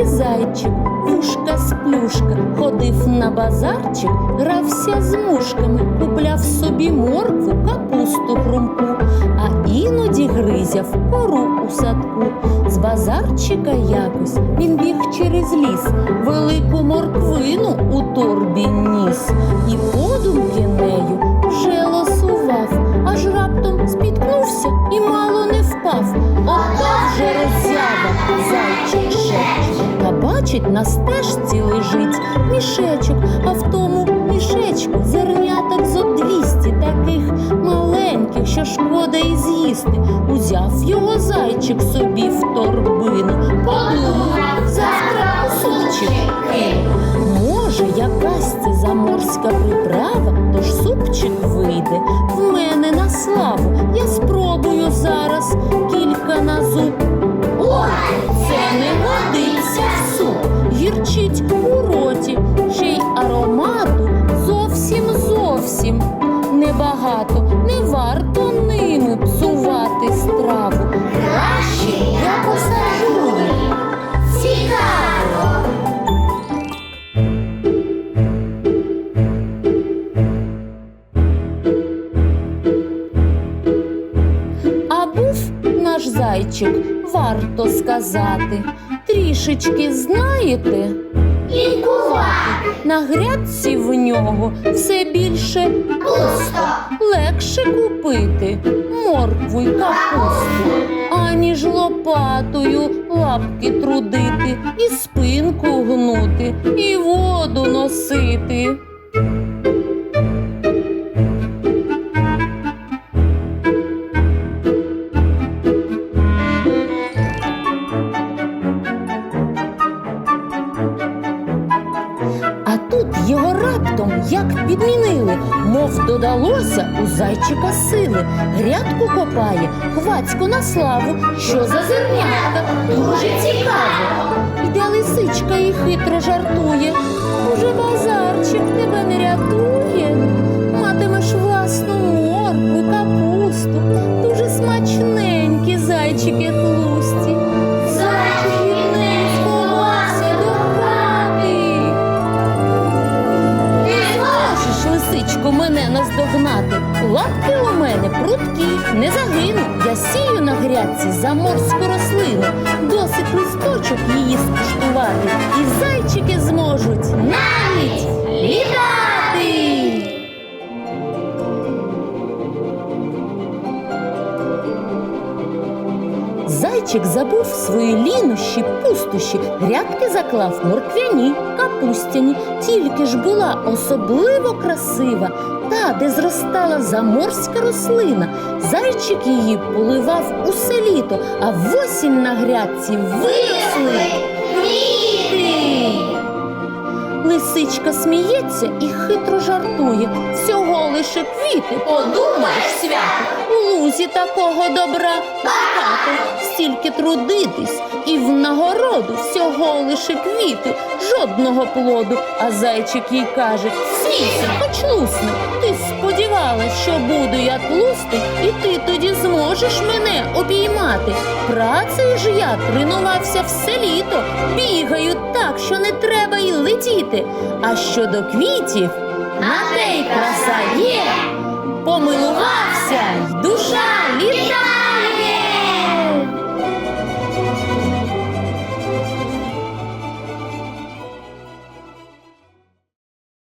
І зайчик, вушка сплюшка, ходив на базарчик, грався з мушками, купляв собі моркву, капусту хрумку, а іноді гризяв кору у садку. З базарчика якось він біг через ліс, велику морквину у торбі ніс, і подумки нею вже лосував, аж раптом спіткнувся і мало бачить на стежці лежить мішечок, а в тому мішечку зерняток зо двісті таких маленьких, що шкода і з'їсти. Узяв його зайчик собі в торбину, подумав, завтра супчик. Може, якась це заморська приправа, тож супчик вийде в мене на славу. Я спробую зараз кілька на зуб. Гірчить у роті, ще й аромату зовсім зовсім небагато, не варто ними псувати страву. Краще я посажу. Цікаво. А був наш зайчик, варто сказати, трішечки знаєте, Лікувати на грядці в нього все більше пусто. легше купити моркву й капусту, аніж лопатою лапки трудити, і спинку гнути, і воду носити. Як підмінили, мов додалося у зайчика сили. Грядку копає, хвацько на славу. Що за зернята Дуже цікаво. Лапки у мене прудкі, не загину. Я сію на грядці заморську рослину. Досить листочок її скуштувати. І зайчики зможуть Зайчик забув свої лінощі, пустощі, грядки заклав морквяні, капустяні. Тільки ж була особливо красива та, де зростала заморська рослина. Зайчик її поливав усе літо, а в осінь на грядці виросли. Лисичка сміється і хитро жартує. Всього лише квіти, подумаєш, свято. У лузі такого добра багато, стільки трудитись, і в нагороду всього лише квіти, жодного плоду. А зайчик їй каже: Смійся, хоч лусни. Ти сподівалась, що буду я тлустий, і ти тоді зможеш мене обіймати. Працею ж я тренувався все літо, бігаю так, що не треба й летіти. А щодо квітів, на те й краса є. Помилувався, й душа літає.